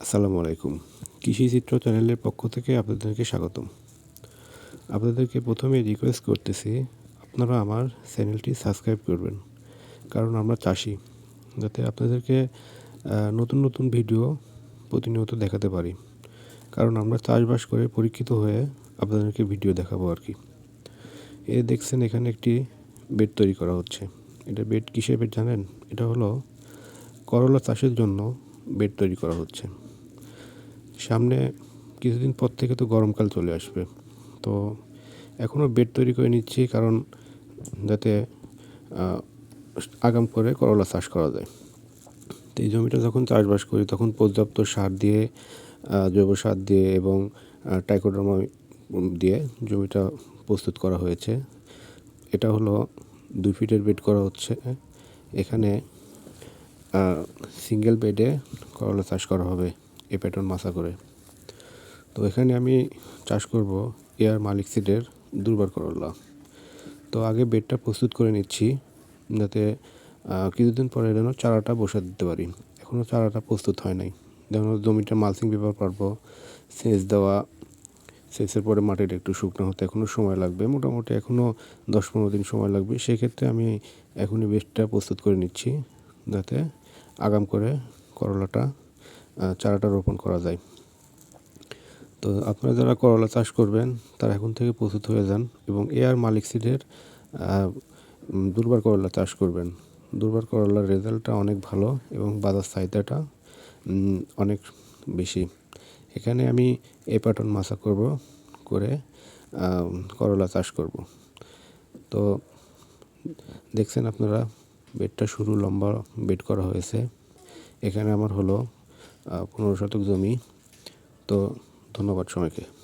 আসসালামু আলাইকুম। কৃষি চিত্র চ্যানেলের পক্ষ থেকে আপনাদেরকে স্বাগতম। আপনাদেরকে প্রথমে রিকোয়েস্ট করতেছি, আপনারা আমার চ্যানেলটি সাবস্ক্রাইব করবেন, কারণ আমরা চাষি, যাতে আপনাদেরকে নতুন নতুন ভিডিও প্রতিনিয়ত দেখাতে পারি। কারণ আমরা চাষবাস করে পরীক্ষিত হয়ে আপনাদেরকে ভিডিও দেখাবো আর কি। এ দেখছেন এখানে একটি বেড তৈরি করা হচ্ছে। এটা বেড কিসের বেড জানেন? এটা হলো করলা চাষের জন্য বেড তৈরি করা হচ্ছে। সামনে কিছুদিন পর থেকে তো গরমকাল চলে আসবে। তো এখনও বেড তৈরি করে নিচ্ছি কারণ যাতে আগাম করে করলা চাষ করা যায়। তো এই জমিটা যখন চাষবাস করি তখন পর্যাপ্ত সার দিয়ে জৈব সার দিয়ে এবং টাইকোডার্মা দিয়ে জমিটা প্রস্তুত করা হয়েছে। এটা হলো দুই ফিটের বেড করা হচ্ছে। এখানে সিঙ্গেল বেডে করলা চাষ করা হবে। এ প্যাটার্ন মাছা করে। তো এখানে আমি চাষ করব এয়ার মালিক সিডের দুর্বার করলা। তো আগে বেডটা প্রস্তুত করে নিচ্ছি, যাতে কিছুদিন পরে যেন চারাটা বসে দিতে পারি। এখনও চারাটা প্রস্তুত হয় নাই। যেমন জমিটা মালচিং পেপার পারব, সেচ দেওয়া, সেচের পরে মাটিটা একটু শুকনো হতে এখনও সময় লাগবে। মোটামুটি এখনও দশ পনেরো দিন সময় লাগবে। সেক্ষেত্রে আমি এখনই বেডটা প্রস্তুত করে নিচ্ছি, যাতে আগাম করে করলাটা চারাটা রোপণ করা যায়। তো আপনারা যারা করলা চাষ করবেন, তারা এখন থেকে প্রস্তুত হয়ে যান এবং এয়ার মালিক সিডের দুর্বার করলা চাষ করবেন। দুর্বার করলার রেজাল্টটা অনেক ভালো এবং বাজার চাহিদাটা অনেক বেশি। এখানে আমি এ প্যাটার্ন মাছা করব, করে করলা চাষ করব। তো দেখছেন আপনারা, বেডটা শুরু লম্বা বেড করা হয়েছে। এখানে আমার হলো পনেরো শতক জমি। তো ধন্যবাদ সবাইকে।